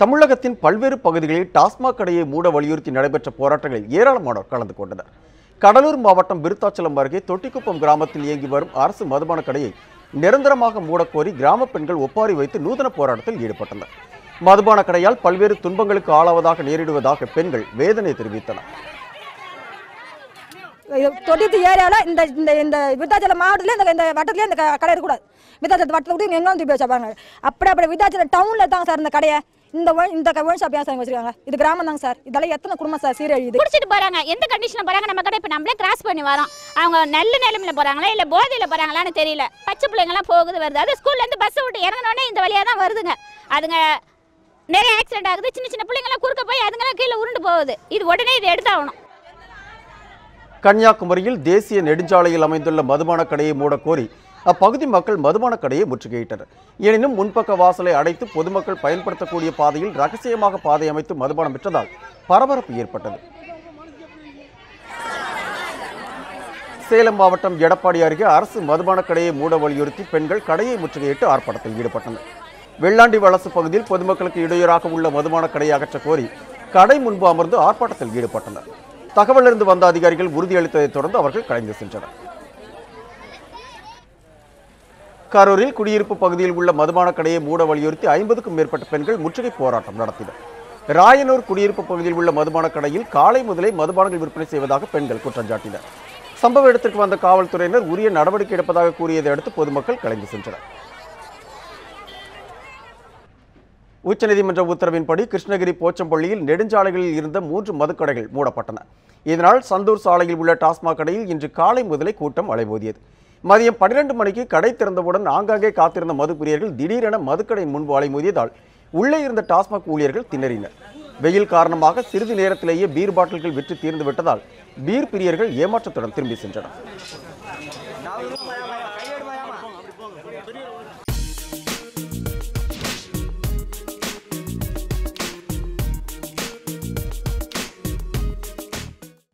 தமிழகத்தின் பல்வேறு பகுதிகளில் டாஸ்மாக் கடையை மூட வலியுறுத்தி நடைபெற்ற போராட்டங்களில் ஏராளமானோர் கலந்து கொண்டனர். கடலூர் மாவட்டம் விருத்தாச்சலம் அருகே தொட்டிக்குப்பம் கிராமத்தில் இயங்கி வரும் அரசு மதுபான கடையை நிரந்தரமாக மூடக்கோரி கிராம பெண்கள் ஒப்பாரி வைத்து நூதன போராட்டத்தில் ஈடுபட்டனர். மதுபான கடையால் பல்வேறு துன்பங்களுக்கு ஆளாவதாக நேரிடுவதாக பெண்கள் வேதனை தெரிவித்தனர். தொட்டித்து ஏரியாவில் இந்த இந்த இந்த விருத்தாச்சலம் மாவட்டத்தில் இந்த இந்த வட்டத்துலேயே இந்த க- கடை இருக்கக்கூடாது. விருத்தாச்சலத்து வட்டத்தில் கூட எங்கே வந்து வச்சாப்பாங்க அப்படி அப்படி விருத்தாச்சலம் டவுனில் தாங்க சார் இந்த கடையை? இந்த இந்த ஒயின் ஷாப் ஏன் சார் வச்சிருக்காங்க? இது கிராமம் தாங்க சார். இதெல்லாம் எத்தனை குடும்பம் சார் சீரழியுது குடிச்சிட்டு போறாங்க. எந்த கண்டிஷன்ல போறாங்க? நம்ம கடை இப்ப நம்மளே கிராஸ் பண்ணி வரோம். அவங்க நல்ல நிலைமையில போறாங்களா? இல்ல போதையில போறாங்களான்னு தெரியல. பச்சை பிள்ளைங்க எல்லாம் போகுது வருது. அது ஸ்கூல்ல இருந்து பஸ் விட்டு இறங்கினோடனே இந்த வழியா தான் வருதுங்க. அதுங்க நிறைய ஆக்சிடென்ட் ஆகுது. சின்ன சின்ன பிள்ளைங்க எல்லாம் குறுக்க போய் அதுங்கெல்லாம் கீழே உருண்டு போகுது. இது உடனே இது எடுத்தாகணும். கன்னியாகுமரியில் தேசிய நெடுஞ்சாலையில் அமைந்துள்ள மதுபான கடையை மூடக்கோரி அப்பகுதி மக்கள் மதுபான கடையை முற்றுகையிட்டனர். எனினும் முன்பக்க வாசலை அடைத்து பொதுமக்கள் பயன்படுத்தக்கூடிய பாதையில் ரகசியமாக பாதை அமைத்து மதுபானம் விற்றதால் பரபரப்பு ஏற்பட்டது. சேலம் மாவட்டம் எடப்பாடி அருகே அரசு மதுபான கடையை மூட வலியுறுத்தி பெண்கள் கடையை முற்றுகையிட்டு ஆர்ப்பாட்டத்தில் ஈடுபட்டனர். வெள்ளாண்டி வலசு பகுதியில் பொதுமக்களுக்கு இடையூறாக உள்ள மதுபான கடையை அகற்றக் கோரி கடை முன்பு அமர்ந்து ஆர்ப்பாட்டத்தில் ஈடுபட்டனர். தகவலிருந்து வந்த அதிகாரிகள் உறுதியளித்ததைத் தொடர்ந்து அவர்கள் கலைந்து சென்றனர். கரூரில் குடியிருப்பு பகுதியில் உள்ள மதுபான கடையை மூட வலியுறுத்தி ஐம்பதுக்கும் மேற்பட்ட பெண்கள் முற்றுகை போராட்டம் நடத்தினர். ராயனூர் குடியிருப்பு பகுதியில் உள்ள மதுபான கடையில் காலை முதலே மதுபானங்கள் விற்பனை செய்வதாக பெண்கள் குற்றம் சாட்டினர். சம்பவ இடத்திற்கு வந்த காவல்துறையினர் உரிய நடவடிக்கை எடுப்பதாக கூறியதை அடுத்து பொதுமக்கள் கலைந்து சென்றனர். உச்சநீதிமன்ற உத்தரவின்படி கிருஷ்ணகிரி போச்சம்பள்ளியில் நெடுஞ்சாலைகளில் இருந்த மூன்று மதுக்கடைகள் மூடப்பட்டன. இதனால் சந்தூர் சாலையில் உள்ள டாஸ்மாக் கடையில் இன்று காலை முதலே கூட்டம் அலைமோதியது. மதியம் பன்னிரண்டு மணிக்கு கடை திறந்தவுடன் ஆங்காங்கே காத்திருந்த மது பிரியர்கள் திடீரென மதுக்கடை முன்பு அலைமோதியதால் உள்ளே இருந்த டாஸ்மாக் ஊழியர்கள் திணறினர். வெயில் காரணமாக சிறிது நேரத்திலேயே பீர் பாட்டில்கள் விற்று தீர்ந்து விட்டதால் பீர் பிரியர்கள் ஏமாற்றத்துடன் திரும்பி சென்றனர்.